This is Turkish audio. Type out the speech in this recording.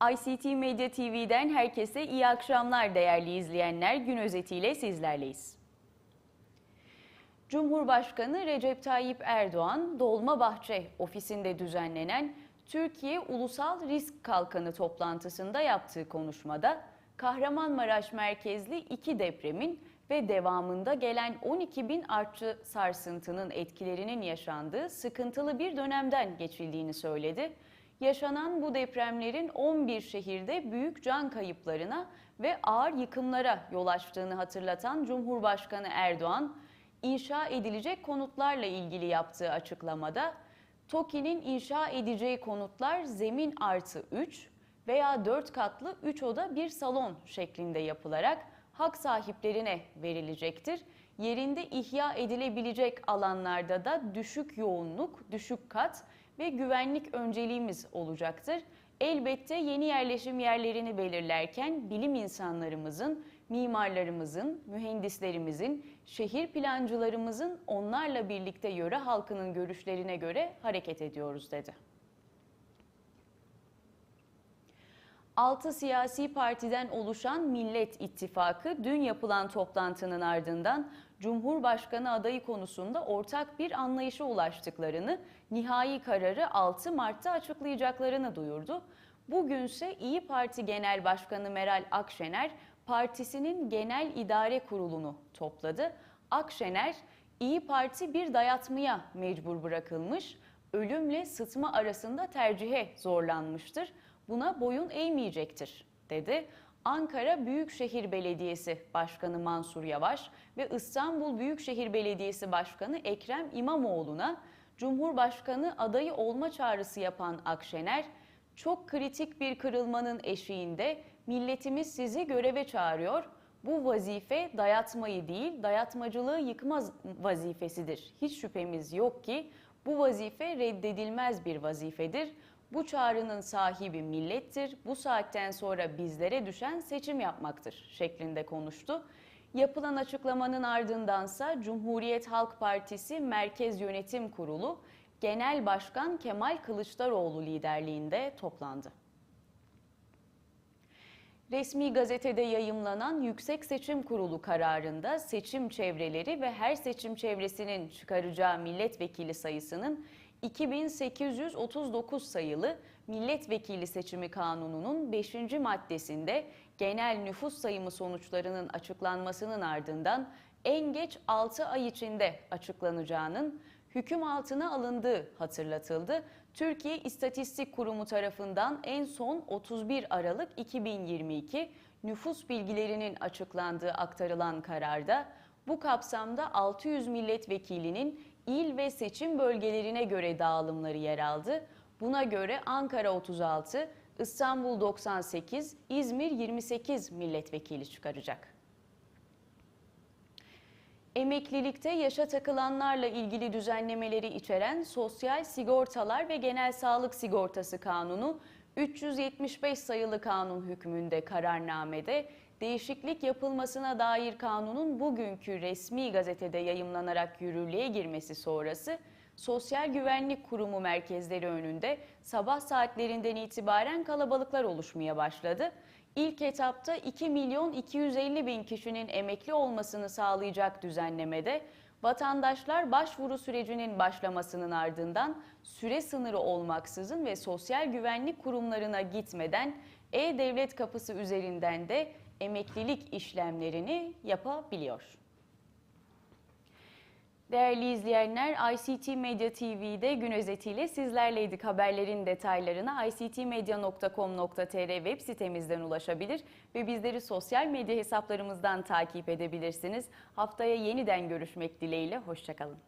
ICT Medya TV'den herkese iyi akşamlar değerli izleyenler. Gün özetiyle sizlerleyiz. Cumhurbaşkanı Recep Tayyip Erdoğan, Dolmabahçe ofisinde düzenlenen Türkiye Ulusal Risk Kalkanı toplantısında yaptığı konuşmada Kahramanmaraş merkezli iki depremin ve devamında gelen 12 bin artçı sarsıntının etkilerinin yaşandığı sıkıntılı bir dönemden geçildiğini söyledi. Yaşanan bu depremlerin 11 şehirde büyük can kayıplarına ve ağır yıkımlara yol açtığını hatırlatan Cumhurbaşkanı Erdoğan, inşa edilecek konutlarla ilgili yaptığı açıklamada TOKİ'nin inşa edeceği konutlar zemin artı 3 veya 4 katlı 3 oda bir salon şeklinde yapılarak hak sahiplerine verilecektir. Yerinde ihya edilebilecek alanlarda da düşük yoğunluk, düşük kat ve güvenlik önceliğimiz olacaktır. Elbette yeni yerleşim yerlerini belirlerken bilim insanlarımızın, mimarlarımızın, mühendislerimizin, şehir plancılarımızın onlarla birlikte yöre halkının görüşlerine göre hareket ediyoruz dedi. 6 siyasi partiden oluşan Millet İttifakı dün yapılan toplantının ardından Cumhurbaşkanı adayı konusunda ortak bir anlayışa ulaştıklarını, nihai kararı 6 Mart'ta açıklayacaklarını duyurdu. Bugünse İyi Parti Genel Başkanı Meral Akşener partisinin Genel İdare Kurulu'nu topladı. Akşener, İyi Parti bir dayatmaya mecbur bırakılmış, ölümle sıtma arasında tercihe zorlanmıştır buna boyun eğmeyecektir dedi. Ankara Büyükşehir Belediyesi Başkanı Mansur Yavaş ve İstanbul Büyükşehir Belediyesi Başkanı Ekrem İmamoğlu'na Cumhurbaşkanı adayı olma çağrısı yapan Akşener, çok kritik bir kırılmanın eşiğinde milletimiz sizi göreve çağırıyor. Bu vazife dayatmayı değil, dayatmacılığı yıkma vazifesidir. Hiç şüphemiz yok ki bu vazife reddedilmez bir vazifedir. Bu çağrının sahibi millettir. Bu saatten sonra bizlere düşen seçim yapmaktır şeklinde konuştu. Yapılan açıklamanın ardındansa Cumhuriyet Halk Partisi Merkez Yönetim Kurulu Genel Başkan Kemal Kılıçdaroğlu liderliğinde toplandı. Resmi gazetede yayımlanan Yüksek Seçim Kurulu kararında seçim çevreleri ve her seçim çevresinin çıkaracağı milletvekili sayısının 2839 sayılı Milletvekili Seçimi Kanunu'nun 5. maddesinde genel nüfus sayımı sonuçlarının açıklanmasının ardından en geç 6 ay içinde açıklanacağının hüküm altına alındığı hatırlatıldı. Türkiye İstatistik Kurumu tarafından en son 31 Aralık 2022 nüfus bilgilerinin açıklandığı aktarılan kararda bu kapsamda 600 milletvekilinin il ve seçim bölgelerine göre dağılımları yer aldı. Buna göre Ankara 36, İstanbul 98, İzmir 28 milletvekili çıkaracak. Emeklilikte yaşa takılanlarla ilgili düzenlemeleri içeren Sosyal Sigortalar ve Genel Sağlık Sigortası Kanunu 375 sayılı kanun hükmünde kararnamede değişiklik yapılmasına dair kanunun bugünkü resmi gazetede yayımlanarak yürürlüğe girmesi sonrası Sosyal Güvenlik Kurumu merkezleri önünde sabah saatlerinden itibaren kalabalıklar oluşmaya başladı. İlk etapta 2 milyon 250 bin kişinin emekli olmasını sağlayacak düzenlemede vatandaşlar başvuru sürecinin başlamasının ardından süre sınırı olmaksızın ve sosyal güvenlik kurumlarına gitmeden e-devlet kapısı üzerinden de emeklilik işlemlerini yapabiliyor. Değerli izleyenler, ICT Medya TV'de gün özetiyle sizlerleydik. Haberlerin detaylarına ictmedia.com.tr web sitemizden ulaşabilir ve bizleri sosyal medya hesaplarımızdan takip edebilirsiniz. Haftaya yeniden görüşmek dileğiyle, hoşçakalın.